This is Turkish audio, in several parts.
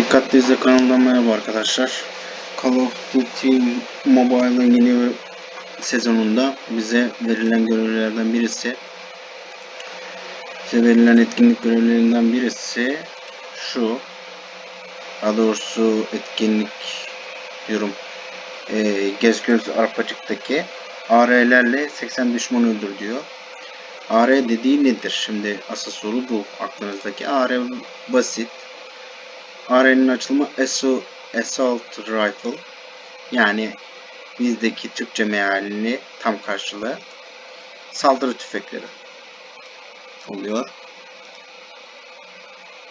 Dikkatli izle kanalından merhaba arkadaşlar. Call of Duty Mobile'ın yeni sezonunda bize verilen görevlerden birisi bize verilen etkinlik görevlerinden birisi şu daha doğrusu etkinlik diyorum ee, Gez Göz Arpacık'taki AR'lerle 80 düşman öldür diyor. AR dediği nedir? Şimdi asıl soru bu aklınızdaki. AR basit. AR'nin açılımı Assault, Assault Rifle. Yani bizdeki Türkçe mealini tam karşılığı saldırı tüfekleri oluyor.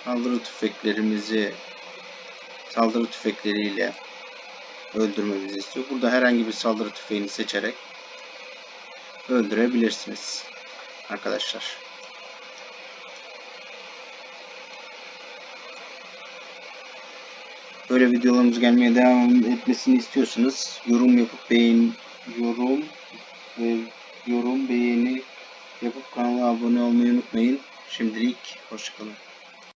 Saldırı tüfeklerimizi saldırı tüfekleriyle öldürmemizi istiyor. Burada herhangi bir saldırı tüfeğini seçerek öldürebilirsiniz arkadaşlar. Böyle videolarımız gelmeye devam etmesini istiyorsanız yorum yapıp beğen yorum ve yorum beğeni yapıp kanala abone olmayı unutmayın. Şimdilik hoşçakalın.